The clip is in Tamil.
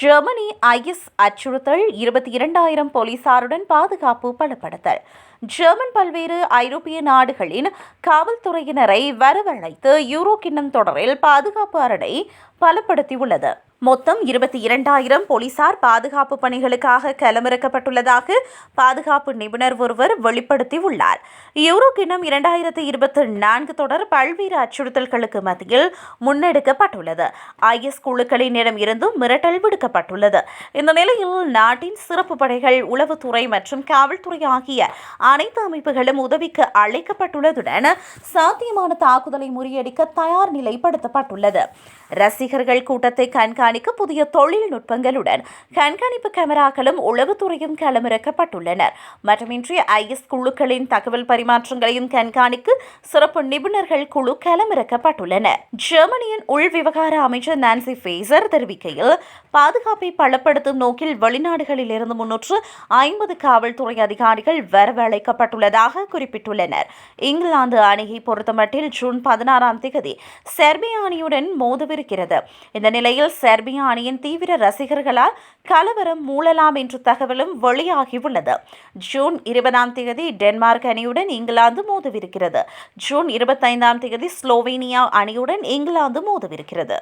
ஜெர்மனி ஐஎஸ் அச்சுறுத்தல் இருபத்தி இரண்டாயிரம் போலீசாருடன் பாதுகாப்பு பலப்படுத்தல். ஜெர்மன் பல்வேறு ஐரோப்பிய நாடுகளின் காவல்துறையினரை வரவழைத்து யூரோ கிண்ணம் தொடரில் பாதுகாப்பு அரணை பலப்படுத்தியுள்ளது. மொத்தம் இருபத்தி இரண்டாயிரம் போலீசார் பாதுகாப்பு பணிகளுக்காக களமிறக்கப்பட்டுள்ளதாக பாதுகாப்பு நிபுணர் ஒருவர் வெளிப்படுத்தியுள்ளார். யூரோ கிண்ணம் இரண்டாயிரத்தி இருபத்தி நான்கு தொடர் பல்வேறு அச்சுறுத்தல்களுக்கு மத்தியில் முன்னெடுக்கப்பட்டுள்ளது. ஐஎஸ் குழுக்களினிடம் இருந்தும் மிரட்டல் விடுக்கப்பட்டுள்ளது. இந்த நிலையில் நாட்டின் சிறப்பு படைகள் உளவுத்துறை மற்றும் காவல்துறை ஆகிய அனைத்து அமைப்புகளும் உதவிக்கு அழைக்கப்பட்டுள்ளதுடன் சாத்தியமான தாக்குதலை முறியடிக்க தயார் நிலைப்படுத்தப்பட்டுள்ளது. ரசிகர்கள் கூட்டத்தை கண்காணிக்க புதிய தொழில்நுட்பங்களுடன் கண்காணிப்பு கேமராக்களும் உளவுத்துறையும் களமிறக்கப்பட்டுள்ளனர். மட்டுமின்றி ஐஎஸ் குழுக்களின் தகவல் பரிமாற்றங்களையும் கண்காணிக்க சிறப்பு நிபுணர்கள் குழு களமிறக்கப்பட்டுள்ளனர் ஜெர்மனியின் உள் விவகார அமைச்சர் நான்சி ஃபேசர் தெரிவிக்கையில் பாதுகாப்பை பலப்படுத்தும் நோக்கில் வெளிநாடுகளில் இருந்து முன்னூற்று ஐம்பது காவல்துறை அதிகாரிகள் வரவழைக்கப்பட்டுள்ளதாக குறிப்பிட்டுள்ளனர். இங்கிலாந்து அணியை பொறுத்தமட்டில் ஜூன் பதினாறாம் தேதி செர்பிய அணியுடன் மோதவிருக்கிறது. இந்த நிலையில் செர் செர்பியா அணியின் தீவிர ரசிகர்களால் கலவரம் மூழலாம் என்ற தகவலும் வெளியாகியுள்ளது. ஜூன் இருபதாம் தேதி டென்மார்க் அணியுடன் இங்கிலாந்து மோதவிருக்கிறது. ஜூன் இருபத்தைந்தாம் தேதி ஸ்லோவேனியா அணியுடன் இங்கிலாந்து மோதவிருக்கிறது.